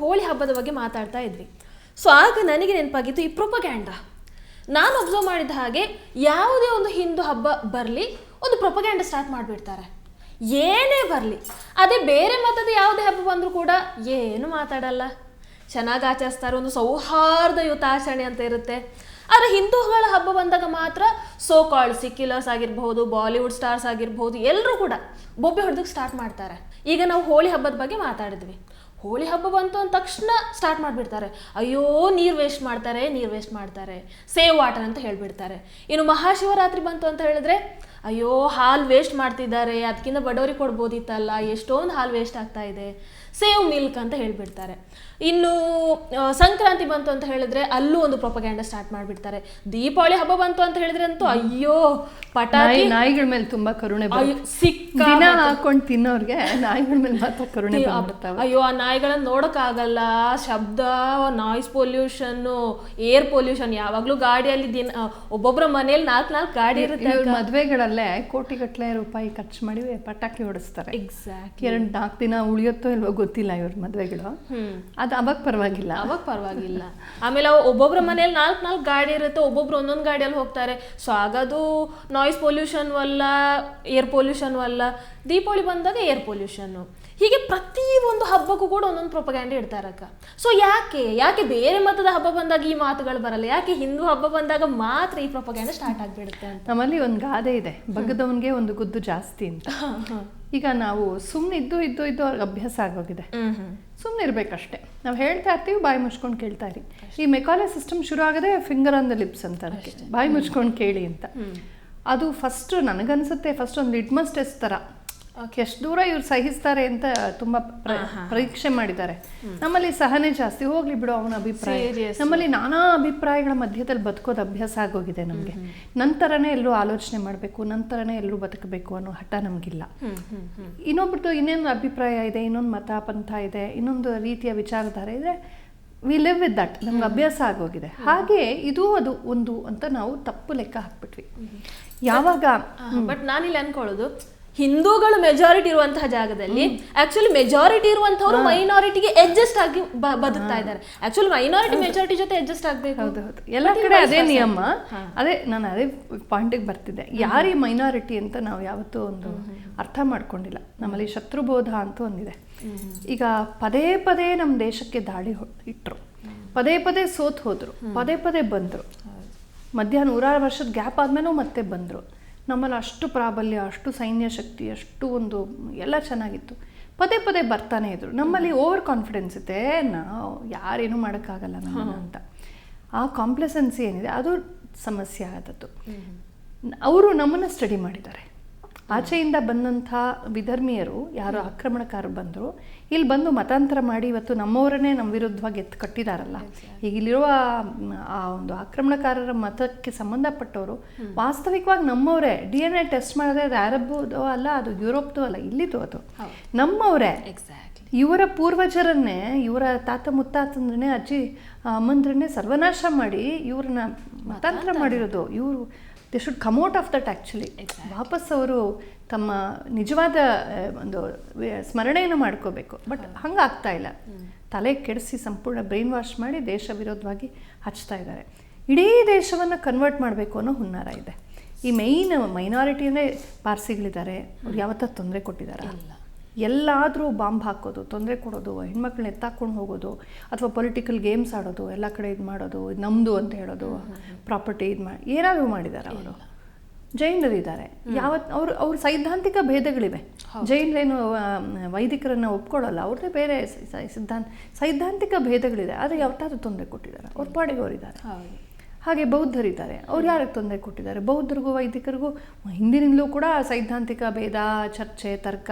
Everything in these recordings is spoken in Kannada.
ಹೋಳಿ ಹಬ್ಬದ ಬಗ್ಗೆ ಮಾತಾಡ್ತಾ ಇದ್ವಿ. ಸೊ ಆಗ ನನಗೆ ನೆನಪಾಗಿತ್ತು ಈ ಪ್ರೊಪಗ್ಯಾಂಡ ನಾನು ಅಬ್ಸರ್ವ್ ಮಾಡಿದ ಹಾಗೆ ಯಾವುದೇ ಒಂದು ಹಿಂದೂ ಹಬ್ಬ ಬರಲಿ, ಒಂದು ಪ್ರೊಪಗ್ಯಾಂಡ ಸ್ಟಾರ್ಟ್ ಮಾಡಿಬಿಡ್ತಾರೆ. ಏನೇ ಬರಲಿ, ಅದೇ ಬೇರೆ ಮತದ ಯಾವುದೇ ಹಬ್ಬ ಬಂದರೂ ಕೂಡ ಏನು ಮಾತಾಡಲ್ಲ. ಚೆನ್ನಾಗಿ ಆಚರಿಸ್ತಾರೆ, ಒಂದು ಸೌಹಾರ್ದಯುತ ಆಚರಣೆ ಅಂತ ಇರುತ್ತೆ. ಆದರೆ ಹಿಂದೂಗಳ ಹಬ್ಬ ಬಂದಾಗ ಮಾತ್ರ ಸೋ ಕಾಲ್ಡ್ ಸಿಕ್ಯುಲರ್ಸ್ ಆಗಿರ್ಬಹುದು ಬಾಲಿವುಡ್ ಸ್ಟಾರ್ಸ್ ಆಗಿರ್ಬೋದು ಎಲ್ಲರೂ ಕೂಡ ಬೊಬ್ಬೆ ಹೊಡೆದಕ್ಕೆ ಸ್ಟಾರ್ಟ್ ಮಾಡ್ತಾರೆ. ಈಗ ನಾವು ಹೋಳಿ ಹಬ್ಬದ ಬಗ್ಗೆ ಮಾತಾಡಿದ್ವಿ. ಹೋಳಿ ಹಬ್ಬ ಬಂತು ಅಂದ ತಕ್ಷಣ ಸ್ಟಾರ್ಟ್ ಮಾಡಿಬಿಡ್ತಾರೆ. ಅಯ್ಯೋ, ನೀರು ವೇಸ್ಟ್ ಮಾಡ್ತಾರೆ, ನೀರು ವೇಸ್ಟ್ ಮಾಡ್ತಾರೆ, ಸೇವ್ ವಾಟರ್ ಅಂತ ಹೇಳಿಬಿಡ್ತಾರೆ. ಇನ್ನು ಮಹಾಶಿವರಾತ್ರಿ ಬಂತು ಅಂತ ಹೇಳಿದ್ರೆ ಅಯ್ಯೋ ಹಾಲು ವೇಸ್ಟ್ ಮಾಡ್ತಿದ್ದಾರೆ ಅದಕ್ಕಿಂತ ಬಡವರಿಗೆ ಕೊಡ್ಬೋದಿತ್ತಲ್ಲ ಎಷ್ಟೊಂದು ಹಾಲು ವೇಸ್ಟ್ ಆಗ್ತಾ ಇದೆ. ಸೇವ್ ಮಿಲ್ಕ್ ಅಂತ ಹೇಳಿಬಿಡ್ತಾರೆ. ಇನ್ನು ಸಂಕ್ರಾಂತಿ ಬಂತು ಅಂತ ಹೇಳಿದ್ರೆ ಅಲ್ಲೂ ಒಂದು ಪ್ರೊಪಗ್ಯಾಂಡ ಸ್ಟಾರ್ಟ್ ಮಾಡಿಬಿಡ್ತಾರೆ. ದೀಪಾವಳಿ ಹಬ್ಬ ಬಂತು ಅಂತ ಹೇಳಿದ್ರೆ ಅಂತೂ ಅಯ್ಯೋ ಪಟಾಕಿ. ನಾಯಿಗಳ ಮೇಲೆ ತುಂಬಾ ಕರುಣೆ ಸಿಕ್ಕ ದಿನ ಹಾಕೊಂಡು ತಿನ್ನೋರ್ಗೆ ನಾಯಿಗಳ ಮೇಲೆ ಮಾತ್ರ ಕರುಣೆ ಅಯ್ಯೋ ಆ ನಾಯಿಗಳನ್ನ ನೋಡೋಕ್ಕಾಗಲ್ಲ. ಶಬ್ದ ನಾಯ್ಸ್ ಪೊಲ್ಯೂಷನ್ ಏರ್ ಪೊಲ್ಯೂಷನ್ ಯಾವಾಗಲೂ ಗಾಡಿಯಲ್ಲಿ ದಿನ ಒಬ್ಬೊಬ್ಬರ ಮನೇಲಿ ನಾಲ್ಕು ನಾಲ್ಕು ಗಾಡಿ ಇರುತ್ತೆ ಇವ್ರ ಮದ್ವೆಗಳಲ್ಲೇ ಕೋಟಿಗಟ್ಟಲೆ ರೂಪಾಯಿ ಖರ್ಚು ಮಾಡಿ ಪಟಾಕಿ ಹೊಡಿಸ್ತಾರೆ. ಎಕ್ಸಾಕ್ಟ್ ಎರಡು ನಾಲ್ಕು ದಿನ ಉಳಿಯುತ್ತೋ ಇಲ್ವೋ ಗೊತ್ತಿಲ್ಲ ಇವ್ರ ಮದ್ವೆಗಳು. ಅದು ಅವಾಗ ಪರವಾಗಿಲ್ಲ. ಅವಾಗ ಪರವಾಗಿಲ್ಲ. ಆಮೇಲೆ ಅವ್ ಒಬ್ಬೊಬ್ಬರ ಮನೇಲಿ ನಾಲ್ಕು ನಾಲ್ಕು ಗಾಡಿ ಇರುತ್ತೆ ಒಬ್ಬೊಬ್ರು ಒಂದೊಂದು ಗಾಡಿಯಲ್ಲಿ ಹೋಗ್ತಾರೆ. ಸೊ ಆಗದು ನಾಯ್ಸ್ ಪೊಲ್ಯೂಷನ್ ವಲ್ಲ ಏರ್ ಪೊಲ್ಯೂಷನ್ ವಲ್ಲ ದೀಪಾವಳಿ ಬಂದಾಗ ಏರ್ ಪೊಲ್ಯೂಷನ್ನು ಹೀಗೆ ಪ್ರತಿ ಒಂದು ಹಬ್ಬಕ್ಕೂ ಕೂಡ ಒಂದೊಂದು ಪ್ರೊಪಗ್ಯಾಂಡ ಇಡ್ತಾರಕ್ಕ ಸೊ ಯಾಕೆ? ಯಾಕೆ ಬೇರೆ ಮತದ ಹಬ್ಬ ಬಂದಾಗ ಈ ಮಾತುಗಳು ಬರಲ್ಲ? ಯಾಕೆ ಹಿಂದೂ ಹಬ್ಬ ಬಂದಾಗ ಮಾತ್ರ ಈ ಪ್ರೊಪಗ್ಯಾಂಡ್ ಸ್ಟಾರ್ಟ್ ಆಗಿಬಿಡುತ್ತೆ ನಮ್ಮಲ್ಲಿ ಒಂದು ಗಾದೆ ಇದೆ. ಬಗ್ಗದವನಿಗೆ ಒಂದು ಗುದ್ದು ಜಾಸ್ತಿ ಅಂತ. ಈಗ ನಾವು ಸುಮ್ಮನೆ ಇದ್ದು ಇದ್ದು ಇದ್ದು ಅವ್ರಿಗೆ ಅಭ್ಯಾಸ ಆಗೋಗಿದೆ. ಸುಮ್ಮನೆ ಇರಬೇಕಷ್ಟೇ. ನಾವು ಹೇಳ್ತಾ ಇರ್ತೀವಿ ಬಾಯಿ ಮುಚ್ಕೊಂಡು ಕೇಳ್ತಾ ಇರಿ. ಈ ಮೆಕಾಲೆ ಸಿಸ್ಟಮ್ ಶುರು ಆಗದೆ ಫಿಂಗರ್ ಆನ್ ದ ಲಿಪ್ಸ್ ಅಂತ ಬಾಯಿ ಮುಚ್ಕೊಂಡು ಕೇಳಿ ಅಂತ. ಅದು ಫಸ್ಟ್ ನನಗನ್ಸುತ್ತೆ ಫಸ್ಟ್ ಒಂದು ಲಿಟ್ಮಸ್ ಟೆಸ್ಟ್ ಥರ ಎಷ್ಟು ದೂರ ಇವ್ರು ಸಹಿಸ್ತಾರೆ ಅಂತ ತುಂಬಾ ಪ್ರ- ಪರೀಕ್ಷೆ ಮಾಡಿದ್ದಾರೆ. ನಮ್ಮಲ್ಲಿ ಸಹನೆ ಜಾಸ್ತಿ. ಹೋಗ್ಲಿ ಬಿಡು ಅವನ ಅಭಿಪ್ರಾಯ. ನಮ್ಮಲ್ಲಿ ನಾನಾ ಅಭಿಪ್ರಾಯಗಳ ಮಧ್ಯದಲ್ಲಿ ಬದುಕೋದು ಅಭ್ಯಾಸ ಆಗೋಗಿದೆ ನಮಗೆ. ನಂತರನೇ ಎಲ್ಲರೂ ಆಲೋಚನೆ ಮಾಡಬೇಕು ನಂತರನೇ ಎಲ್ಲರೂ ಬದುಕಬೇಕು ಅನ್ನೋ ಹಠ ನಮಗಿಲ್ಲ. ಇನ್ನೊಬ್ರದ್ದು ಇನ್ನೊಂದು ಅಭಿಪ್ರಾಯ ಇದೆ ಇನ್ನೊಂದು ಮತ ಪಂಥ ಇದೆ ಇನ್ನೊಂದು ರೀತಿಯ ವಿಚಾರಧಾರೆ ಇದೆ ವಿ ಲಿವ್ ವಿತ್ ದಟ್ ನಮ್ಗೆ ಅಭ್ಯಾಸ ಆಗೋಗಿದೆ. ಹಾಗೆ ಇದು ಅದು ಒಂದು ಅಂತ ನಾವು ತಪ್ಪು ಲೆಕ್ಕ ಹಾಕ್ಬಿಟ್ವಿ. ಯಾವಾಗ ಬಟ್ ನಾನಿಲ್ಲಿ ಅನ್ಕೊಳ್ಳೋದು ಹಿಂದೂಗಳು ಮೆಜಾರಿಟಿ ಇರುವಂತಹ ಜಾಗದಲ್ಲಿ ಆಕ್ಚುಲಿ ಮೆಜಾರಿಟಿ ಇರುವಂತವರು ಮೈನಾರಿಟಿಗೆ ಅಡ್ಜಸ್ಟ್ ಆಗಿ ಬದುಕ್ತಾ ಇದ್ದಾರೆ. ಆಕ್ಚುಲಿ ಮೈನಾರಿಟಿ ಮೆಜಾರಿಟಿ ಜೊತೆ ಅಡ್ಜಸ್ಟ್ ಆಗ್ಬೇಕು. ಹೌದು ಹೌದು. ಎಲ್ಲ ಕಡೆ ಅದೇ ನಿಯಮ. ಅದೇ ನಾನು ಅದೇ ಪಾಯಿಂಟಿಗೆ ಬರ್ತಿದ್ದೆ. ಯಾರು ಈ ಮೈನಾರಿಟಿ ಅಂತ ನಾವು ಯಾವತ್ತೂ ಒಂದು ಅರ್ಥ ಮಾಡ್ಕೊಂಡಿಲ್ಲ. ನಮ್ಮಲ್ಲಿ ಶತ್ರುಬೋಧ ಅಂತ ಒಂದಿದೆ. ಈಗ ಪದೇ ಪದೇ ನಮ್ಮ ದೇಶಕ್ಕೆ ದಾಳಿ ಇಟ್ಟರು ಇಟ್ರು. ಪದೇ ಪದೇ ಸೋತ್ ಹೋದ್ರು. ಪದೇ ಪದೇ ಬಂದರು. ಮಧ್ಯಾಹ್ನ ನೂರಾರು ವರ್ಷದ ಗ್ಯಾಪ್ ಆದ್ಮೇಲೂ ಮತ್ತೆ ಬಂದರು. ನಮ್ಮಲ್ಲಿ ಅಷ್ಟು ಪ್ರಾಬಲ್ಯ ಅಷ್ಟು ಸೈನ್ಯ ಶಕ್ತಿ ಅಷ್ಟು ಒಂದು ಎಲ್ಲ ಚೆನ್ನಾಗಿತ್ತು. ಪದೇ ಪದೇ ಬರ್ತಾನೆ ಇದ್ರು. ನಮ್ಮಲ್ಲಿ ಓವರ್ ಕಾನ್ಫಿಡೆನ್ಸ್ ಇದೆ ನಾವು ಯಾರೇನು ಮಾಡೋಕ್ಕಾಗಲ್ಲ ನಾನು ಅಂತ. ಆ ಕಾಂಪ್ಲೆಸೆನ್ಸಿ ಏನಿದೆ ಅದು ಸಮಸ್ಯೆ ಆದದ್ದು. ಅವರು ನಮ್ಮನ್ನು ಸ್ಟಡಿ ಮಾಡಿದ್ದಾರೆ. ಆಚೆಯಿಂದ ಬಂದಂಥ ವಿಧರ್ಮೀಯರು ಯಾರು ಆಕ್ರಮಣಕಾರರು ಬಂದರು. ಇಲ್ಲಿ ಬಂದು ಮತಾಂತರ ಮಾಡಿ ಇವತ್ತು ನಮ್ಮವರನ್ನೇ ನಮ್ಮ ವಿರುದ್ಧವಾಗಿ ಎತ್ತು ಕಟ್ಟಿದಾರಲ್ಲ. ಈಗ ಇಲ್ಲಿರುವ ಆ ಒಂದು ಆಕ್ರಮಣಕಾರರ ಮತಕ್ಕೆ ಸಂಬಂಧಪಟ್ಟವರು ವಾಸ್ತವಿಕವಾಗಿ ನಮ್ಮವರೇ. ಡಿ ಎನ್ ಎ ಟೆಸ್ಟ್ ಮಾಡಿದ್ರೆ ಅದು ಅರಬ್ದು ಅಲ್ಲ ಅದು ಯುರೋಪ್ದು ಅಲ್ಲ ಇಲ್ಲಿದು ಅದು. ನಮ್ಮವರೇ. ಎಕ್ಸಾಕ್ಟ್ಲಿ ಇವರ ಪೂರ್ವಜರನ್ನೇ ಇವರ ತಾತ ಮುತ್ತಾತಂದ್ರನ್ನೇ ಅಜ್ಜಿ ಅಮ್ಮಂದ್ರನ್ನೇ ಸರ್ವನಾಶ ಮಾಡಿ ಇವ್ರನ್ನ ಮತಾಂತರ ಮಾಡಿರೋದು. ಇವರು they should come out of that actually ವಾಪಸ್ ಅವರು ತಮ್ಮ ನಿಜವಾದ ಒಂದು ಸ್ಮರಣೆಯನ್ನು ಮಾಡ್ಕೋಬೇಕು. ಬಟ್ ಹಂಗೆ ಆಗ್ತಾ ಇಲ್ಲ. ತಲೆ ಕೆಡಿಸಿ ಸಂಪೂರ್ಣ ಬ್ರೈನ್ ವಾಶ್ ಮಾಡಿ ದೇಶ ವಿರೋಧವಾಗಿ ಹಚ್ತಾ ಇದ್ದಾರೆ. ಇಡೀ ದೇಶವನ್ನು ಕನ್ವರ್ಟ್ ಮಾಡಬೇಕು ಅನ್ನೋ ಹುನ್ನಾರ ಇದೆ. ಈ ಮೈನ್ ಮೈನಾರಿಟಿ ಅಂದರೆ ಪಾರ್ಸಿಗಳಿದ್ದಾರೆ. ಅವ್ರು ಯಾವತ್ತ ತೊಂದರೆ ಕೊಟ್ಟಿದ್ದಾರೆ. ಎಲ್ಲಾದರೂ ಬಾಂಬ್ ಹಾಕೋದು ತೊಂದರೆ ಕೊಡೋದು ಹೆಣ್ಮಕ್ಳನ್ನ ಎತ್ತಾಕೊಂಡು ಹೋಗೋದು ಅಥವಾ ಪೊಲಿಟಿಕಲ್ ಗೇಮ್ಸ್ ಆಡೋದು ಎಲ್ಲ ಕಡೆ ಇದು ಮಾಡೋದು ಇದು ನಮ್ಮದು ಅಂತ ಹೇಳೋದು ಪ್ರಾಪರ್ಟಿ ಇದು ಮಾಡಿ ಏನಾದರೂ ಮಾಡಿದ್ದಾರೆ ಅವರು? ಜೈನರಿದ್ದಾರೆ ಯಾವತ್ ಅವ್ರು ಅವ್ರ ಸೈದ್ಧಾಂತಿಕ ಭೇದಗಳಿವೆ. ಜೈನರೇನು ವೈದಿಕರನ್ನು ಒಪ್ಕೊಳ್ಳಲ್ಲ ಅವ್ರದ್ದೇ ಬೇರೆ ಸಿದ್ಧಾಂತ ಸೈದ್ಧಾಂತಿಕ ಭೇದಗಳಿದೆ ಆದರೆ ಯಾವತ್ತಾದ್ರೂ ತೊಂದರೆ ಕೊಟ್ಟಿದ್ದಾರೆ. ಅವ್ರ ಪಾಡಿಗೆ ಅವರಿದ್ದಾರೆ ಹಾಗೆ ಬೌದ್ಧರಿದ್ದಾರೆ. ಅವ್ರು ಯಾರಿಗೆ ತೊಂದರೆ ಕೊಟ್ಟಿದ್ದಾರೆ? ಬೌದ್ಧರಿಗೂ ವೈದಿಕರಿಗೂ? ಹಿಂದಿನಿಂದಲೂ ಕೂಡ ಸೈದ್ಧಾಂತಿಕ ಭೇದ ಚರ್ಚೆ ತರ್ಕ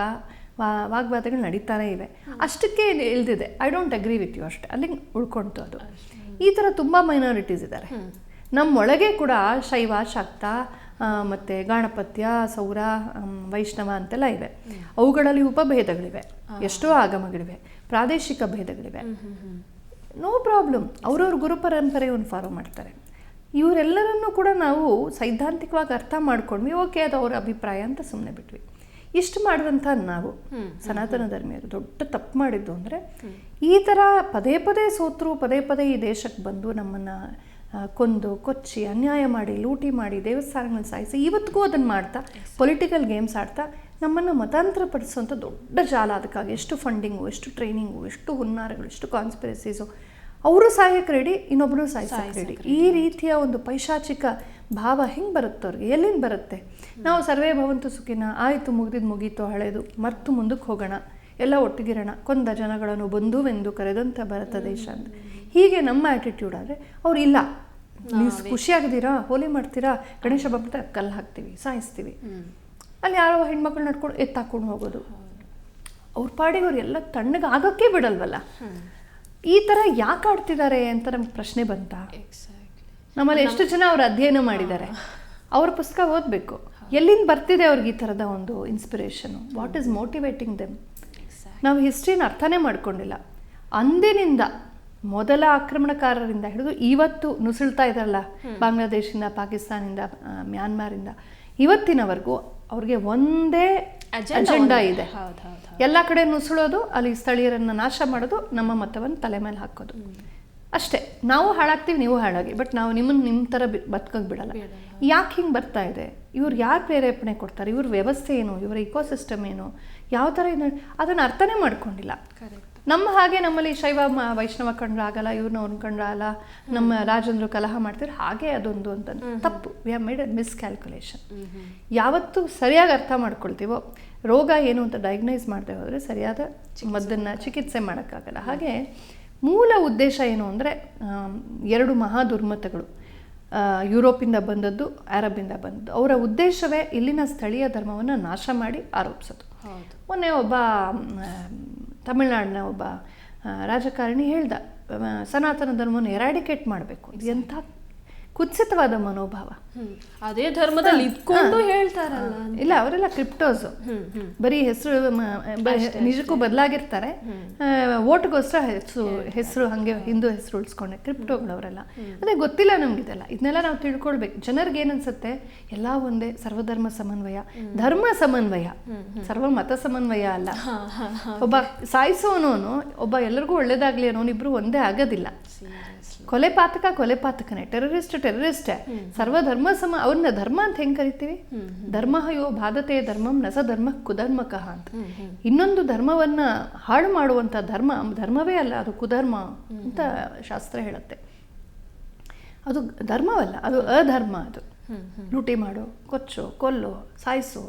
ವಾ ವಾಗ್ವಾದಗಳು ನಡೀತಾನೆ ಇವೆ. ಅಷ್ಟಕ್ಕೆ ಇಲ್ದಿದೆ. I don't agree with you ಅಷ್ಟೇ. ಅಲ್ಲಿ ಉಳ್ಕೊಳ್ತು ಅದು. ಈ ಥರ ತುಂಬ ಮೈನಾರಿಟೀಸ್ ಇದ್ದಾರೆ. ನಮ್ಮೊಳಗೆ ಕೂಡ ಶೈವ ಶಕ್ತ ಮತ್ತು ಗಾಣಪತ್ಯ ಸೌರ ವೈಷ್ಣವ ಅಂತೆಲ್ಲ ಇವೆ. ಅವುಗಳಲ್ಲಿ ಉಪಭೇದಗಳಿವೆ. ಎಷ್ಟೋ ಆಗಮಗಳಿವೆ. ಪ್ರಾದೇಶಿಕ ಭೇದಗಳಿವೆ. ನೋ ಪ್ರಾಬ್ಲಮ್ ಅವ್ರವ್ರ ಗುರು ಪರಂಪರೆಯನ್ನು ಫಾಲೋ ಮಾಡ್ತಾರೆ. ಇವರೆಲ್ಲರನ್ನೂ ಕೂಡ ನಾವು ಸೈದ್ಧಾಂತಿಕವಾಗಿ ಅರ್ಥ ಮಾಡ್ಕೊಂಡ್ವಿ. ಓಕೆ ಅದು ಅವ್ರ ಅಭಿಪ್ರಾಯ ಅಂತ ಸುಮ್ಮನೆ ಬಿಟ್ವಿ. ಇಷ್ಟು ಮಾಡಿದಂಥ ನಾವು ಸನಾತನ ಧರ್ಮೀಯರು ದೊಡ್ಡ ತಪ್ಪು ಮಾಡಿದ್ದು ಅಂದರೆ ಈ ಥರ ಪದೇ ಪದೇ ಸೋತರು ಪದೇ ಪದೇ ಈ ದೇಶಕ್ಕೆ ಬಂದು ನಮ್ಮನ್ನು ಕೊಂದು ಕೊಚ್ಚಿ ಅನ್ಯಾಯ ಮಾಡಿ ಲೂಟಿ ಮಾಡಿ ದೇವಸ್ಥಾನಗಳನ್ನ ಸಾಯಿಸಿ ಇವತ್ತಿಗೂ ಅದನ್ನು ಮಾಡ್ತಾ ಪೊಲಿಟಿಕಲ್ ಗೇಮ್ಸ್ ಆಡ್ತಾ ನಮ್ಮನ್ನು ಮತಾಂತರ ಪಡಿಸುವಂಥ ದೊಡ್ಡ ಜಾಲ ಅದಕ್ಕಾಗಿ. ಎಷ್ಟು ಫಂಡಿಂಗು ಎಷ್ಟು ಟ್ರೈನಿಂಗು ಎಷ್ಟು ಹುನ್ನಾರಗಳು ಎಷ್ಟು ಕಾನ್ಸ್ಪಿರಸೀಸು ಅವರು ಸಾಯಕ್ಕೆ ರೆಡಿ ಇನ್ನೊಬ್ಬರು ಸಾಯಿಸಕ್ಕೆ ರೆಡಿ ಈ ರೀತಿಯ ಒಂದು ಪೈಶಾಚಿಕ ಭಾವ ಹೆಂಗೆ ಬರುತ್ತೆ ಅವ್ರಿಗೆ? ಎಲ್ಲಿಂದ ಬರುತ್ತೆ? ನಾವು ಸರ್ವೇ ಭವಂತು ಸುಖಿನ ಆಯಿತು ಮುಗಿದಿದ್ದು ಮುಗೀತು ಹಳೆಯದು ಮರ್ತು ಮುಂದಕ್ಕೆ ಹೋಗೋಣ ಎಲ್ಲ ಒಟ್ಟಿಗಿರೋಣ ಕೊಂದ ಜನಗಳನ್ನು ಬಂಧುವೆಂದು ಕರೆದಂಥ ಭಾರತ ದೇಶ ಅಂತ. ಹೀಗೆ ನಮ್ಮ ಆ್ಯಟಿಟ್ಯೂಡ್ ಆದರೆ ಅವ್ರು ಇಲ್ಲ. ನೀವು ಖುಷಿಯಾಗಿದ್ದೀರಾ ಹೋಲಿ ಮಾಡ್ತೀರಾ ಗಣೇಶ ಭಕ್ತ ಕಲ್ಲು ಹಾಕ್ತೀವಿ ಸಾಯಿಸ್ತೀವಿ. ಅಲ್ಲಿ ಯಾರೋ ಹೆಣ್ಮಕ್ಳು ನಡ್ಕೊಂಡು ಎತ್ತಾಕೊಂಡು ಹೋಗೋದು. ಅವ್ರ ಪಾಡಿಗೆ ಅವ್ರು ಎಲ್ಲ ತಣ್ಣಗೆ ಆಗೋಕ್ಕೆ ಬಿಡಲ್ವಲ್ಲ ಈ ಥರ ಯಾಕೆ ಆಡ್ತಿದ್ದಾರೆ ಅಂತ ನಮ್ಗೆ ಪ್ರಶ್ನೆ ಬಂತಾ? ನಮ್ಮಲ್ಲಿ ಎಷ್ಟು ಜನ ಅವರು ಅಧ್ಯಯನ ಮಾಡಿದ್ದಾರೆ? ಅವ್ರ ಪುಸ್ತಕ ಓದಬೇಕು. ಎಲ್ಲಿಂದ ಬರ್ತಿದೆ ಅವ್ರಿಗೆ ಈ ಥರದ ಒಂದು inspiration what is motivating them ನಾವು ಹಿಸ್ಟ್ರಿನ ಅರ್ಥನೇ ಮಾಡ್ಕೊಂಡಿಲ್ಲ. ಅಂದಿನಿಂದ ಮೊದಲ ಆಕ್ರಮಣಕಾರರಿಂದ ಹಿಡಿದು ಇವತ್ತು ನುಸುಳ್ತಾ ಇದ್ರಲ್ಲ ಬಾಂಗ್ಲಾದೇಶಿಂದ ಪಾಕಿಸ್ತಾನಿಂದ ಮ್ಯಾನ್ಮಾರಿಂದ. ಇವತ್ತಿನವರೆಗೂ ಅವ್ರಿಗೆ ಒಂದೇ ಅಜೆಂಡಾ ಇದೆ. ಎಲ್ಲ ಕಡೆ ನುಸುಳೋದು ಅಲ್ಲಿ ಸ್ಥಳೀಯರನ್ನ ನಾಶ ಮಾಡೋದು ನಮ್ಮ ಮತವನ್ನು ತಲೆ ಮೇಲೆ ಹಾಕೋದು. ಅಷ್ಟೇ ನಾವು ಹಾಳಾಗ್ತೀವಿ ನೀವು ಹಾಳಾಗಿ. ಬಟ್ ನಾವು ನಿಮ್ಮನ್ನು ನಿಮ್ಮ ಥರ ಬದುಕೋಕೆ ಬಿಡಲ್ಲ. ಯಾಕೆ ಹಿಂಗೆ ಬರ್ತಾ ಇದೆ? ಇವ್ರು ಯಾರು ಪ್ರೇರೇಪಣೆ ಕೊಡ್ತಾರೆ? ಇವ್ರ ವ್ಯವಸ್ಥೆ ಏನು? ಇವರ ಇಕೋಸಿಸ್ಟಮ್ ಏನು? ಯಾವ ಥರ ಇದೆ ಅದನ್ನು ಅರ್ಥನೇ ಮಾಡ್ಕೊಂಡಿಲ್ಲ. ನಮ್ಮ ಹಾಗೆ ನಮ್ಮಲ್ಲಿ ಶೈವ ವೈಷ್ಣವ ಕಂಡ್ರಾಗಲ್ಲ ಇವ್ರನ್ನ ಅವ್ರನ್ನ ಕಂಡ್ರಾಗಲ್ಲ ನಮ್ಮ ರಾಜಂದ್ರು ಕಲಹ ಮಾಡ್ತಿದ್ರು ಹಾಗೆ ಅದೊಂದು ಅಂತ. ತಪ್ಪು. We have made a miscalculation ಯಾವತ್ತು ಸರಿಯಾಗಿ ಅರ್ಥ ಮಾಡ್ಕೊಳ್ತೀವೋ ರೋಗ ಏನು ಅಂತ ಡಯಾಗ್ನೈಸ್ ಮಾಡದೆ ಹೋದರೆ ಸರಿಯಾದ ಮದ್ದನ್ನು ಚಿಕಿತ್ಸೆ ಮಾಡೋಕ್ಕಾಗಲ್ಲ. ಹಾಗೆ ಮೂಲ ಉದ್ದೇಶ ಏನು ಅಂದರೆ ಎರಡು ಮಹಾ ದುರ್ಮತಗಳು ಯುರೋಪಿಂದ ಬಂದದ್ದು ಅರಬಿಂದ ಬಂದದ್ದು. ಅವರ ಉದ್ದೇಶವೇ ಇಲ್ಲಿನ ಸ್ಥಳೀಯ ಧರ್ಮವನ್ನು ನಾಶ ಮಾಡಿ ಆರೋಪಿಸೋದು. ಮೊನ್ನೆ ಒಬ್ಬ ತಮಿಳ್ನಾಡಿನ ಒಬ್ಬ ರಾಜಕಾರಣಿ ಹೇಳ್ದ ಸನಾತನ ಧರ್ಮವನ್ನು ಎರಾಡಿಕೇಟ್ ಮಾಡಬೇಕು. ಎಂಥ ಕುತ್ಸಿತವಾದ ಮನೋಭಾವ. ಅದೇ ಧರ್ಮದಲ್ಲಿ ಇದ್ಕೊಂಡು ಹೇಳ್ತಾರಲ್ಲ ಇಲ್ಲ ಅವರೆಲ್ಲ ಕ್ರಿಪ್ಟೋಸ್. ಬರೀ ಹೆಸರು ನಿಜಕ್ಕೂ ಬದಲಾಗಿರ್ತಾರೆ. ಓಟ್ಗೋಸ್ಕರ ಹೆಸರು ಹೆಸರು ಹಂಗೆ ಹಿಂದೂ ಹೆಸರು ಉಳಿಸ್ಕೊಂಡೆ ಕ್ರಿಪ್ಟೋಗಳು ಅವರೆಲ್ಲ ಅದೇ ಗೊತ್ತಿಲ್ಲ ನಮ್ಗಿದೆಲ್ಲ. ಇದನ್ನೆಲ್ಲ ನಾವು ತಿಳ್ಕೊಳ್ಬೇಕು. ಜನರಿಗೆ ಏನನ್ಸುತ್ತೆ? ಎಲ್ಲ ಒಂದೇ ಸರ್ವಧರ್ಮ ಸಮನ್ವಯ. ಧರ್ಮ ಸಮನ್ವಯ. ಸರ್ವ ಮತ ಸಮನ್ವಯ ಅಲ್ಲ. ಒಬ್ಬ ಸಾಯಿಸೋನು ಒಬ್ಬ ಎಲ್ಲರಿಗೂ ಒಳ್ಳೇದಾಗ್ಲಿ ಅನ್ನೋನು ಇಬ್ರು ಒಂದೇ ಆಗೋದಿಲ್ಲ. ಕೊಲೆ ಪಾತಕ ಕೊಲೆ ಪಾತಕನೇ. ಟೆರರಿಸ್ಟ್ ಟೆರರಿಸ್ಟೇ ಸರ್ವಧರ್ಮ ಸಮ ಅವ್ರನ್ನ ಧರ್ಮ ಅಂತ ಹೆಂಗ್ ಕರಿತೀವಿ? ಧರ್ಮ ಯೋ ಬಾಧತೆ ಧರ್ಮಂ ನಸ ಧರ್ಮ ಕುಧರ್ಮಕಃ ಅಂತ. ಇನ್ನೊಂದು ಧರ್ಮವನ್ನ ಹಾಳು ಮಾಡುವಂತ ಧರ್ಮ ಧರ್ಮವೇ ಅಲ್ಲ ಅದು ಕುಧರ್ಮ ಅಂತ ಶಾಸ್ತ್ರ ಹೇಳುತ್ತೆ. ಅದು ಧರ್ಮವಲ್ಲ ಅದು ಅಧರ್ಮ ಅದು. ಲೂಟಿ ಮಾಡು ಕೊಚ್ಚು ಕೊಲ್ಲು ಸಾಯಿಸು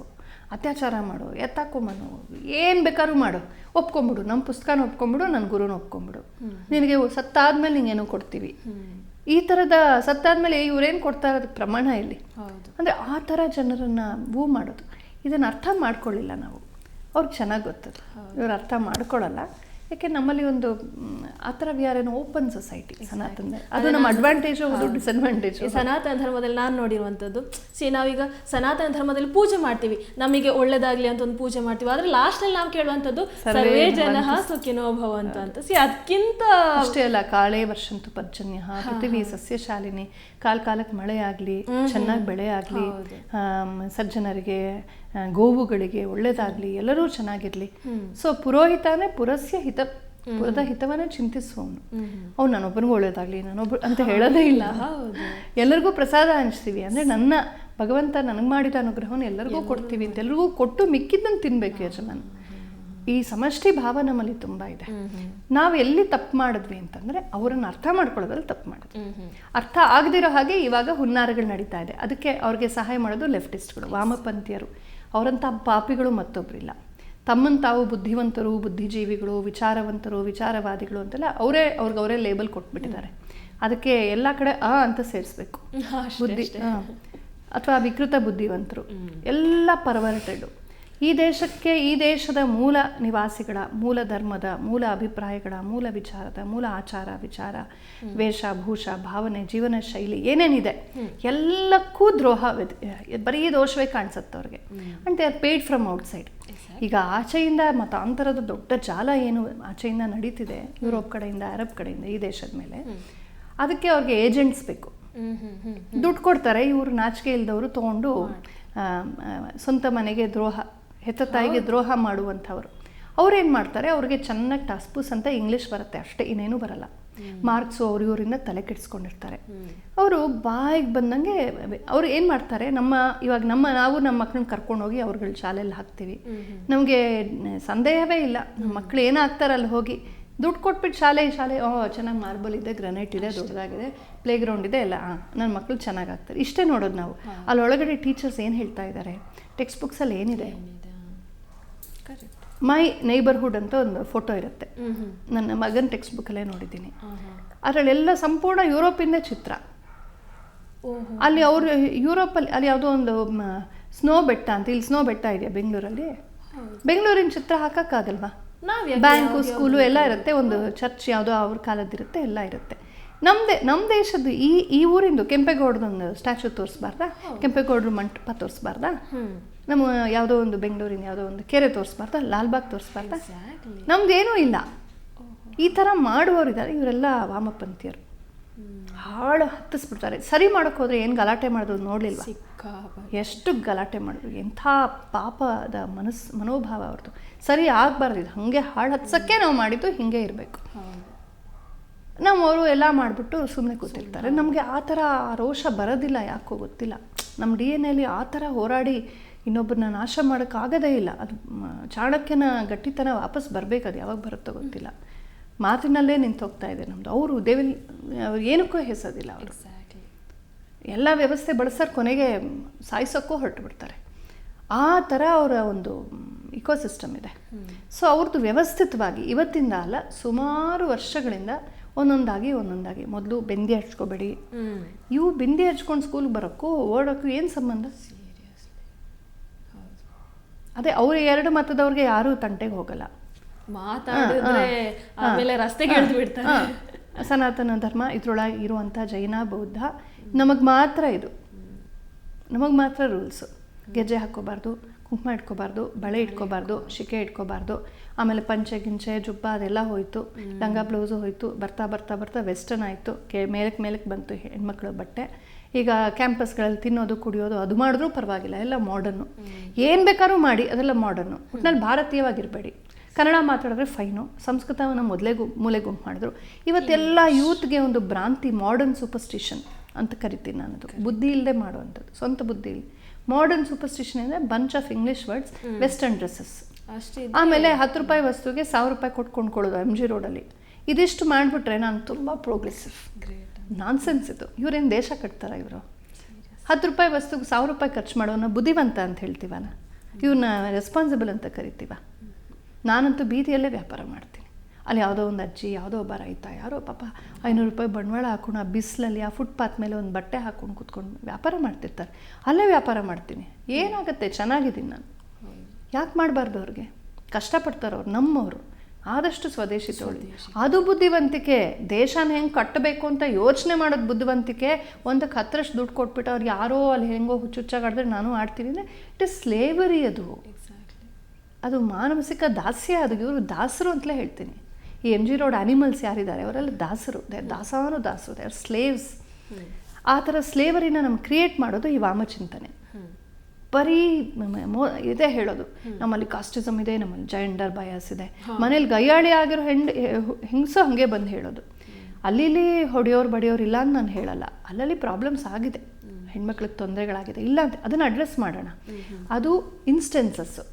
ಅತ್ಯಾಚಾರ ಮಾಡು ಎತ್ತಾಕೊಂಬನು ಏನು ಬೇಕಾದ್ರೂ ಮಾಡು. ಒಪ್ಕೊಂಬಿಡು ನಮ್ಮ ಪುಸ್ತಕನ ಒಪ್ಕೊಂಬಿಡು ನನ್ನ ಗುರುನ ಒಪ್ಕೊಂಬಿಡು. ನಿನಗೆ ಸತ್ತಾದ್ಮೇಲೆ ನಿಂಗೇನೋ ಕೊಡ್ತೀವಿ. ಈ ಥರದ ಸತ್ತಾದ್ಮೇಲೆ ಇವ್ರೇನು ಕೊಡ್ತಾ ಇರೋದು ಪ್ರಮಾಣ ಇಲ್ಲಿ. ಅಂದರೆ ಆ ಥರ ಜನರನ್ನು ವೂ ಮಾಡೋದು. ಇದನ್ನು ಅರ್ಥ ಮಾಡ್ಕೊಳ್ಳಿಲ್ಲ ನಾವು. ಅವ್ರಿಗೆ ಚೆನ್ನಾಗಿ ಗೊತ್ತದು. ಇವ್ರು ಅರ್ಥ ಮಾಡ್ಕೊಳ್ಳಲ್ಲ ಯಾಕೆ ನಮ್ಮಲ್ಲಿ ಒಂದು ಆ ಥರ we are an open society ಸನಾತನ ಅದು ನಮ್ಮ ಅಡ್ವಾಂಟೇಜ್ ಹೌದು ಡಿಸ್ಅಡ್ವಾಂಟೇಜ್ ಸನಾತನ ಧರ್ಮದಲ್ಲಿ ನಾನು ನೋಡಿರುವಂಥದ್ದು ಸಿ ನಾವೀಗ ಸನಾತನ ಧರ್ಮದಲ್ಲಿ ಪೂಜೆ ಮಾಡ್ತೀವಿ. ನಮಗೆ ಒಳ್ಳೇದಾಗ್ಲಿ ಅಂತ ಒಂದು ಪೂಜೆ ಮಾಡ್ತೀವಿ. ಆದ್ರೆ ಲಾಸ್ಟಲ್ಲಿ ನಾವು ಕೇಳುವಂಥದ್ದು ಸರ್ವೇ ಜನ ಸುಖಿನೋ ಭವಂತ ಅಂತ. ಸಿ ಅದಕ್ಕಿಂತ ಅಷ್ಟೇ ಅಲ್ಲ ಕಾಳೆ ವರ್ಷಂತು ಪರ್ಜನ್ಯ. ಪೃಥ್ವಿ ಸಸ್ಯಶಾಲಿನಿ ಕಾಲ ಕಾಲಕ್ಕೆ ಮಳೆ ಆಗಲಿ ಚೆನ್ನಾಗಿ ಬೆಳೆ ಆಗಲಿ ಸಜ್ಜನರಿಗೆ ಗೋವುಗಳಿಗೆ ಒಳ್ಳೇದಾಗ್ಲಿ ಎಲ್ಲರೂ ಚೆನ್ನಾಗಿರ್ಲಿ. ಸೊ ಪುರೋಹಿತನೇ ಪುರಸ್ಯ ಹಿತ ಪುರದ ಹಿತವನ್ನ ಚಿಂತಿಸುವವನು ಅವ್ನು. ನಾನೊಬ್ಬನಿಗೆ ಒಳ್ಳೇದಾಗ್ಲಿ ನಾನೊಬ್ಬ ಅಂತ ಹೇಳೋದೇ ಇಲ್ಲ. ಎಲ್ಲರಿಗೂ ಪ್ರಸಾದ ಹಂಚ್ತೀವಿ ಅಂದ್ರೆ ನನ್ನ ಭಗವಂತ ನನಗೆ ಮಾಡಿದ ಅನುಗ್ರಹವನ್ನು ಎಲ್ಲರಿಗೂ ಕೊಡ್ತೀವಿ. ಅಂತ ಎಲ್ರಿಗೂ ಕೊಟ್ಟು ಮಿಕ್ಕಿದ್ದನ್ನು ತಿನ್ಬೇಕು ಯಜಮಾನ. ಈ ಸಮಷ್ಟಿ ಭಾವ ನಮ್ಮಲ್ಲಿ ತುಂಬಾ ಇದೆ. ನಾವು ಎಲ್ಲಿ ತಪ್ಪು ಮಾಡಿದ್ವಿ ಅಂತಂದ್ರೆ ಅವರನ್ನು ಅರ್ಥ ಮಾಡ್ಕೊಳ್ಳೋದ್ರಲ್ಲಿ ತಪ್ಪು ಮಾಡಿದ್ವಿ. ಅರ್ಥ ಆಗದಿರೋ ಹಾಗೆ ಇವಾಗ ಹುನ್ನಾರಗಳು ನಡೀತಾ ಇದೆ. ಅದಕ್ಕೆ ಅವ್ರಿಗೆ ಸಹಾಯ ಮಾಡೋದು ಲೆಫ್ಟಿಸ್ಟ್ಗಳು ವಾಮಪಂಥಿಯರು. ಅವರಂಥ ಪಾಪಿಗಳು ಮತ್ತೊಬ್ಬರಿಲ್ಲ ತಮ್ಮನ್ನು ತಾವು ಬುದ್ಧಿವಂತರು ಬುದ್ಧಿಜೀವಿಗಳು ವಿಚಾರವಂತರು ವಿಚಾರವಾದಿಗಳು ಅಂತೆಲ್ಲ ಅವರೇ ಅವ್ರಿಗೆ ಅವರೇ ಲೇಬಲ್ ಕೊಟ್ಬಿಟ್ಟಿದ್ದಾರೆ. ಅದಕ್ಕೆ ಎಲ್ಲ ಕಡೆ ಅ ಅಂತ ಸೇರಿಸ್ಬೇಕು. ಬುದ್ಧಿ ಅಥವಾ ವಿಕೃತ ಬುದ್ಧಿವಂತರು. ಎಲ್ಲ ಪರ್ವರ್ಟೆಡು ಈ ದೇಶಕ್ಕೆ ಈ ದೇಶದ ಮೂಲ ನಿವಾಸಿಗಳ ಮೂಲ ಧರ್ಮದ ಮೂಲ ಅಭಿಪ್ರಾಯಗಳ ಮೂಲ ವಿಚಾರದ ಮೂಲ ಆಚಾರ ವಿಚಾರ ವೇಷ ಭೂಷ ಭಾವನೆ ಜೀವನ ಶೈಲಿ ಏನೇನಿದೆ ಎಲ್ಲಕ್ಕೂ ದ್ರೋಹ ಬರೀ ದೋಷವೇ ಕಾಣಿಸುತ್ತೆ ಅವ್ರಿಗೆ and they are paid from outside. ಈಗ ಆಚೆಯಿಂದ ಮತಾಂತರದ ದೊಡ್ಡ ಜಾಲ ಏನು ಆಚೆಯಿಂದ ನಡೀತಿದೆ ಯುರೋಪ್ ಕಡೆಯಿಂದ ಅರಬ್ ಕಡೆಯಿಂದ ಈ ದೇಶದ ಮೇಲೆ ಅದಕ್ಕೆ ಅವ್ರಿಗೆ ಏಜೆಂಟ್ಸ್ ಬೇಕು. ದುಡ್ಡು ಕೊಡ್ತಾರೆ ಇವರು ನಾಚಿಕೆ ಇಲ್ದವರು ತಗೊಂಡು ಸ್ವಂತ ಮನೆಗೆ ದ್ರೋಹ ಹೆತ್ತ ತಾಯಿಗೆ ದ್ರೋಹ ಮಾಡುವಂಥವ್ರು. ಅವ್ರೇನು ಮಾಡ್ತಾರೆ? ಅವ್ರಿಗೆ ಚೆನ್ನಾಗಿ ಟಾಸ್ಪೂಸ್ ಅಂತ ಇಂಗ್ಲೀಷ್ ಬರುತ್ತೆ. ಅಷ್ಟೇ ಇನ್ನೇನು ಬರಲ್ಲ. ಮಾರ್ಕ್ಸು ಅವ್ರ ಇವರಿಂದ ತಲೆ ಕೆಡಿಸ್ಕೊಂಡಿರ್ತಾರೆ. ಅವರು ಬಾಯಿಗೆ ಬಂದಂಗೆ ಅವ್ರು ಏನು ಮಾಡ್ತಾರೆ? ನಮ್ಮ ಇವಾಗ ನಮ್ಮ ನಾವು ನಮ್ಮ ಮಕ್ಕಳನ್ನ ಕರ್ಕೊಂಡೋಗಿ ಅವ್ರುಗಳ ಶಾಲೆಯಲ್ಲಿ ಹಾಕ್ತೀವಿ. ನಮಗೆ ಸಂದೇಹವೇ ಇಲ್ಲ. ನಮ್ಮ ಮಕ್ಕಳು ಏನಾಗ್ತಾರೆ ಅಲ್ಲಿ ಹೋಗಿ? ದುಡ್ಡು ಕೊಟ್ಬಿಟ್ಟು ಶಾಲೆ ಶಾಲೆ ಓ ಚೆನ್ನಾಗಿ ಮಾರ್ಬಲ್ ಇದೆ ಗ್ರನೈಟ್ ಇದೆ ದೊಡ್ಡದಾಗಿದೆ ಪ್ಲೇ ಗ್ರೌಂಡ್ ಇದೆ ಎಲ್ಲ. ನನ್ನ ಮಕ್ಕಳು ಚೆನ್ನಾಗಿ ಆಗ್ತಾರೆ ಇಷ್ಟೇ ನೋಡೋದು ನಾವು. ಅಲ್ಲಿ ಒಳಗಡೆ ಟೀಚರ್ಸ್ ಏನು ಹೇಳ್ತಾ ಇದ್ದಾರೆ ಟೆಕ್ಸ್ಟ್ ಬುಕ್ಸಲ್ಲಿ ಏನಿದೆ? ಮೈ ನೈಬರ್ಹುಡ್ ಅಂತ ಒಂದು ಫೋಟೋ ಇರುತ್ತೆ. ನನ್ನ ಮಗನ ಟೆಕ್ಸ್ಟ್ ಬುಕ್ಕಲ್ಲೇ ನೋಡಿದ್ದೀನಿ. ಅದರಲ್ಲೆಲ್ಲ ಸಂಪೂರ್ಣ ಯುರೋಪಿಂದ ಚಿತ್ರ. ಅಲ್ಲಿ ಅವರು ಯುರೋಪಲ್ಲಿ ಅಲ್ಲಿ ಯಾವುದೋ ಒಂದು ಸ್ನೋ ಬೆಟ್ಟ ಅಂತ ಇಲ್ಲಿ ಸ್ನೋ ಬೆಟ್ಟ ಇದೆಯಾ ಬೆಂಗಳೂರಲ್ಲಿ. ಬೆಂಗಳೂರಿನ ಚಿತ್ರ ಹಾಕೋಕ್ಕಾಗಲ್ವಾ ಬ್ಯಾಂಕು ಸ್ಕೂಲು ಎಲ್ಲ ಇರುತ್ತೆ ಒಂದು ಚರ್ಚ್ ಯಾವುದೋ ಅವ್ರ ಕಾಲದಿರುತ್ತೆ ಎಲ್ಲ ಇರುತ್ತೆ. ನಮ್ಮದೇ ನಮ್ಮ ದೇಶದ್ದು ಈ ಈ ಊರಿಂದು ಕೆಂಪೇಗೌಡದೊಂದು ಸ್ಟ್ಯಾಚು ತೋರಿಸ್ಬಾರ್ದಾ? ಕೆಂಪೇಗೌಡರು ಮಂಟಪ ತೋರಿಸ್ಬಾರ್ದಾ? ನಮ್ಮ ಯಾವುದೋ ಒಂದು ಬೆಂಗಳೂರಿನ ಯಾವುದೋ ಒಂದು ಕೆರೆ ತೋರಿಸ್ಬಾರ್ದ? ಲಾಲ್ಬಾಗ್ ತೋರಿಸ್ಬಾರ್ದ? ನಮ್ದೇನೂ ಇಲ್ಲ. ಈ ಥರ ಮಾಡುವವರಿದ್ದಾರೆ ಇವರೆಲ್ಲ ವಾಮಪಂಥೀಯರು. ಹಾಳು ಹತ್ತಿಸ್ಬಿಡ್ತಾರೆ. ಸರಿ ಮಾಡೋಕೆ ಹೋದರೆ ಏನು ಗಲಾಟೆ ಮಾಡೋದು ನೋಡಲಿಲ್ಲ ಎಷ್ಟು ಗಲಾಟೆ ಮಾಡಿದ್ರು ಎಂಥ ಪಾಪದ ಮನಸ್ಸು ಮನೋಭಾವ ಅವ್ರದ್ದು. ಸರಿ ಆಗಬಾರ್ದು. ಇದು ಹಾಗೆ ಹಾಳು ಹತ್ಸೋಕ್ಕೆ ನಾವು ಮಾಡಿದ್ದು ಹಿಂಗೆ ಇರಬೇಕು. ನಾವು ಅವರು ಎಲ್ಲ ಮಾಡಿಬಿಟ್ಟು ಸುಮ್ಮನೆ ಕೂತಿರ್ತಾರೆ. ನಮಗೆ ಆ ಥರ ರೋಷ ಬರೋದಿಲ್ಲ ಯಾಕೋ ಗೊತ್ತಿಲ್ಲ. ನಮ್ಮ ಡಿ ಎನ್ ಎಲ್ಲಿ ಆ ಥರ ಹೋರಾಡಿ ಇನ್ನೊಬ್ಬರನ್ನ ನಾಶ ಮಾಡೋಕ್ಕಾಗದೇ ಇಲ್ಲ. ಅದು ಚಾಣಕ್ಯನ ಗಟ್ಟಿತನ ವಾಪಸ್ ಬರಬೇಕು. ಅದು ಯಾವಾಗ ಬರುತ್ತೋ ಗೊತ್ತಿಲ್ಲ. ಮಾತಿನಲ್ಲೇ ನಿಂತು ಹೋಗ್ತಾ ಇದೆ ನಮ್ಮದು ಅವರು ದೇವಿಲ್ ಅವ್ರು ಏನಕ್ಕೂ ಹೆಸೋದಿಲ್ಲ ಅವರು. ಎಲ್ಲ ವ್ಯವಸ್ಥೆ ಬಳಸೋರು ಕೊನೆಗೆ ಸಾಯಿಸೋಕ್ಕೂ ಹೊರಟು ಬಿಡ್ತಾರೆ. ಆ ಥರ ಅವರ ಒಂದು ಇಕೋಸಿಸ್ಟಮ್ ಇದೆ. ಸೊ ಅವ್ರದ್ದು ವ್ಯವಸ್ಥಿತವಾಗಿ ಇವತ್ತಿಂದ ಅಲ್ಲ ಸುಮಾರು ವರ್ಷಗಳಿಂದ ಒಂದೊಂದಾಗಿ ಒಂದೊಂದಾಗಿ. ಮೊದಲು ಬೆಂದಿ ಹಚ್ಕೋಬೇಡಿ. ಇವು ಬಿಂದಿ ಹಚ್ಕೊಂಡು ಸ್ಕೂಲ್ಗೆ ಬರೋಕ್ಕೂ ಓಡೋಕ್ಕೂ ಏನು ಸಂಬಂಧ? ಅದೇ ಅವ್ರ ಎರಡು ಮತದವ್ರಿಗೆ ಯಾರು ತಂಟೆಗೆ ಹೋಗಲ್ಲ. ಮಾತಾಡಿದ್ರೆ ಆಮೇಲೆ ರಸ್ತೆಗೆ ಬಿಡ್ತಾರೆ. ಸನಾತನ ಧರ್ಮ ಇದ್ರೊಳಗೆ ಇರುವಂಥ ಜೈನ ಬೌದ್ಧ ನಮಗೆ ಮಾತ್ರ ಇದು. ನಮಗೆ ಮಾತ್ರ ರೂಲ್ಸ್ ಗೆಜ್ಜೆ ಹಾಕ್ಕೋಬಾರ್ದು ಕುಂಕುಮ ಇಟ್ಕೋಬಾರ್ದು ಬಳೆ ಇಟ್ಕೋಬಾರ್ದು ಶಿಕೆ ಇಟ್ಕೋಬಾರ್ದು ಆಮೇಲೆ ಪಂಚೆ ಗಿಂಚೆ ಜುಬ್ಬ ಅದೆಲ್ಲ ಹೋಯ್ತು. ಲಂಗ ಬ್ಲೌಸು ಹೋಯ್ತು. ಬರ್ತಾ ಬರ್ತಾ ಬರ್ತಾ ವೆಸ್ಟರ್ನ್ ಆಯಿತು. ಕೆ ಮೇಲಕ್ಕೆ ಮೇಲಕ್ಕೆ ಬಂತು ಹೆಣ್ಮಕ್ಳು ಬಟ್ಟೆ. ಈಗ ಕ್ಯಾಂಪಸ್ಗಳಲ್ಲಿ ತಿನ್ನೋದು ಕುಡಿಯೋದು ಅದು ಮಾಡಿದ್ರೂ ಪರವಾಗಿಲ್ಲ ಎಲ್ಲ ಮಾಡರ್ನು ಏನು ಬೇಕಾದ್ರೂ ಮಾಡಿ ಅದೆಲ್ಲ ಮಾಡರ್ನು ಒಟ್ನಲ್ಲಿ ಭಾರತೀಯವಾಗಿರಬೇಡಿ. ಕನ್ನಡ ಮಾತಾಡಿದ್ರೆ ಫೈನು ಸಂಸ್ಕೃತವನ್ನು ಮೊದಲೇ ಗು ಮೂಲೆ ಗುಂಪು ಮಾಡಿದ್ರು. ಇವತ್ತೆಲ್ಲ ಯೂತ್ಗೆ ಒಂದು ಭ್ರಾಂತಿ ಮಾಡರ್ನ್ ಸೂಪರ್ಸ್ಟಿಷನ್ ಅಂತ ಕರಿತೀನಿ ನಾನು ಅದು ಬುದ್ಧಿ ಇಲ್ಲದೆ ಮಾಡುವಂಥದ್ದು ಸ್ವಂತ ಬುದ್ಧಿ ಇಲ್ಲಿ. ಮಾಡರ್ನ್ ಸೂಪರ್ಸ್ಟಿಷನ್ ಅಂದರೆ bunch of English words western dresses ಅಷ್ಟೇ ಆಮೇಲೆ ಹತ್ತು ರೂಪಾಯಿ ವಸ್ತುಗೆ ಸಾವಿರ ರೂಪಾಯಿ ಕೊಟ್ಟು ಕೊಂಡ್ಕೊಳ್ಳೋದು ಎಂ ಜಿ ರೋಡಲ್ಲಿ ಇದಿಷ್ಟು ಮಾಡಿಬಿಟ್ರೆ ನಾನು ತುಂಬ ಪ್ರೋಗ್ರೆಸಿವ್ ಗ್ರೇಟ್ ನಾನ್ಸೆನ್ಸ್ ಇದು. ಇವ್ರೇನು ದೇಶ ಕಟ್ತಾರ ಇವರು? ಹತ್ತು ರೂಪಾಯಿ ವಸ್ತುಗೆ ಸಾವಿರ ರೂಪಾಯಿ ಖರ್ಚು ಮಾಡೋನ ಬುದ್ಧಿವಂತ ಅಂತ ಹೇಳ್ತೀವಲ್ಲ? ಇವ್ರನ್ನ ರೆಸ್ಪಾನ್ಸಿಬಲ್ ಅಂತ ಕರಿತೀವ? ನಾನಂತೂ ಬೀದಿಯಲ್ಲೇ ವ್ಯಾಪಾರ ಮಾಡ್ತೀನಿ. ಅಲ್ಲಿ ಯಾವುದೋ ಒಂದು ಅಜ್ಜಿ, ಯಾವುದೋ ಒಬ್ಬ ರೈತ, ಯಾರೋ ಪಾಪ ಐನೂರು ರೂಪಾಯಿ ಬಂಡವಾಳ ಹಾಕೊಂಡು ಆ ಬಿಸಿಲಲ್ಲಿ ಆ ಫುಟ್ಪಾತ್ ಮೇಲೆ ಒಂದು ಬಟ್ಟೆ ಹಾಕೊಂಡು ಕೂತ್ಕೊಂಡು ವ್ಯಾಪಾರ ಮಾಡ್ತಿರ್ತಾರೆ. ಅಲ್ಲೇ ವ್ಯಾಪಾರ ಮಾಡ್ತೀನಿ. ಏನಾಗುತ್ತೆ? ಚೆನ್ನಾಗಿದ್ದೀನಿ ನಾನು. ಯಾಕೆ ಮಾಡಬಾರ್ದು ಅವ್ರಿಗೆ? ಕಷ್ಟಪಡ್ತಾರೆ ಅವ್ರು, ನಮ್ಮವರು. ಆದಷ್ಟು ಸ್ವದೇಶಿ ತೊಳಿ. ಅದು ಬುದ್ಧಿವಂತಿಕೆ. ದೇಶನ ಹೆಂಗೆ ಕಟ್ಟಬೇಕು ಅಂತ ಯೋಚನೆ ಮಾಡೋದು ಬುದ್ಧಿವಂತಿಕೆ. ಒಂದಕ್ಕೆ ಹತ್ತರಷ್ಟು ದುಡ್ಡು ಕೊಟ್ಬಿಟ್ಟು ಅವ್ರು ಯಾರೋ ಅಲ್ಲಿ ಹೆಂಗೋ ಹುಚ್ಚುಚ್ಚಾಗಾಡಿದ್ರೆ ನಾನು ಆಡ್ತೀನಿ ಅಂದರೆ ಇಟ್ ಇಸ್ ಸ್ಲೇವರಿ ಅದು. ಎಕ್ಸಾಕ್ಟ್ಲಿ ಅದು ಮಾನಸಿಕ ದಾಸ್ಯ ಅದು. ಇವರು ದಾಸರು ಅಂತಲೇ ಹೇಳ್ತೀನಿ. ಈ ಎಂ ಜಿ ರೋಡ್ ಅನಿಮಲ್ಸ್ ಯಾರಿದ್ದಾರೆ? ಅವರೆಲ್ಲ ದಾಸರು. ದೇ ದಾಸಾನು ದಾಸರು. ದೇ ಆರ್ ಸ್ಲೇವ್ಸ್ ಆ ಥರ ಸ್ಲೇವರಿನ ನಮ್ಗೆ ಕ್ರಿಯೇಟ್ ಮಾಡೋದು ಈ ವಾಮಚಿಂತನೆ. ಬರೀ ಇದೇ ಹೇಳೋದು. ನಮ್ಮಲ್ಲಿ ಕಾಸ್ಟಿಸಮ್ ಇದೆ ನಮ್ಮಲ್ಲಿ ಜೆಂಡರ್ ಬಯಾಸ್ ಇದೆ. ಮನೇಲಿ ಗಯ್ಯಾಳಿ ಆಗಿರೋ ಹೆಂಡ್ ಹೆಂಗಸು ಹಾಗೆ ಬಂದು ಹೇಳೋದು. ಅಲ್ಲಿ ಹೊಡೆಯೋರು ಬಡಿಯೋರು ಇಲ್ಲ ಅಂತ ನಾನು ಹೇಳಲ್ಲ. ಅಲ್ಲಲ್ಲಿ ಪ್ರಾಬ್ಲಮ್ಸ್ ಆಗಿದೆ. ಹೆಣ್ಮಕ್ಳಿಗೆ ತೊಂದರೆಗಳಾಗಿದೆ. ಇಲ್ಲ ಅಂತ ಅದನ್ನು ಅಡ್ರೆಸ್ ಮಾಡೋಣ. ಅದು ಇನ್ಸ್ಟೆನ್ಸಸ್ಸು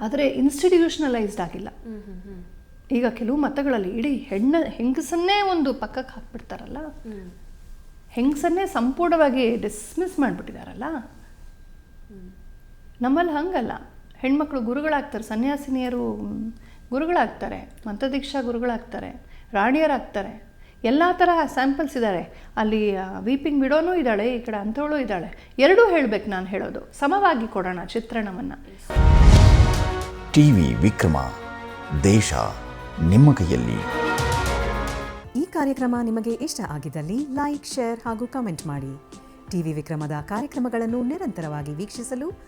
ಆದರೆ ಇನ್ಸ್ಟಿಟ್ಯೂಷನಲೈಸ್ಡ್ ಆಗಿಲ್ಲ. ಈಗ ಕೆಲವು ಮತಗಳಲ್ಲಿ ಇಡೀ ಹೆಣ್ಣ ಹೆಂಗಸನ್ನೇ ಒಂದು ಪಕ್ಕಕ್ಕೆ ಹಾಕ್ಬಿಡ್ತಾರಲ್ಲ? ಹೆಂಗಸನ್ನೇ ಸಂಪೂರ್ಣವಾಗಿ ಡಿಸ್ಮಿಸ್ ಮಾಡಿಬಿಟ್ಟಿದಾರಲ್ಲ? ನಮ್ಮಲ್ಲಿ ಹಂಗಲ್ಲ. ಹೆಣ್ಮಕ್ಳು ಗುರುಗಳಾಗ್ತಾರೆ ಸನ್ಯಾಸಿನಿಯರು ಗುರುಗಳಾಗ್ತಾರೆ ಮಂತ್ರದೀಕ್ಷಾ ಗುರುಗಳಾಗ್ತಾರೆ ರಾಣಿಯರಾಗ್ತಾರೆ. ಎಲ್ಲ ಥರ ಸ್ಯಾಂಪಲ್ಸ್ ಇದ್ದಾರೆ ಅಲ್ಲಿ ವೀಪಿಂಗ್ ಬಿಡೋನು ಇದ್ದಾಳೆ ಈ ಕಡೆ ಅಂಥವಳು ಇದ್ದಾಳೆ. ಎರಡೂ ಹೇಳಬೇಕು ನಾನು ಹೇಳೋದು. ಸಮವಾಗಿ ಕೊಡೋಣ ಚಿತ್ರಣವನ್ನು. ಟಿವಿ ವಿಕ್ರಮ ದೇಶ ನಿಮ್ಮ ಕೈಯಲ್ಲಿ. ಈ ಕಾರ್ಯಕ್ರಮ ನಿಮಗೆ ಇಷ್ಟ ಆಗಿದ್ದಲ್ಲಿ ಲೈಕ್ ಶೇರ್ ಹಾಗೂ ಕಮೆಂಟ್ ಮಾಡಿ. ಟಿವಿ ವಿಕ್ರಮದ ಕಾರ್ಯಕ್ರಮಗಳನ್ನು ನಿರಂತರವಾಗಿ ವೀಕ್ಷಿಸಲು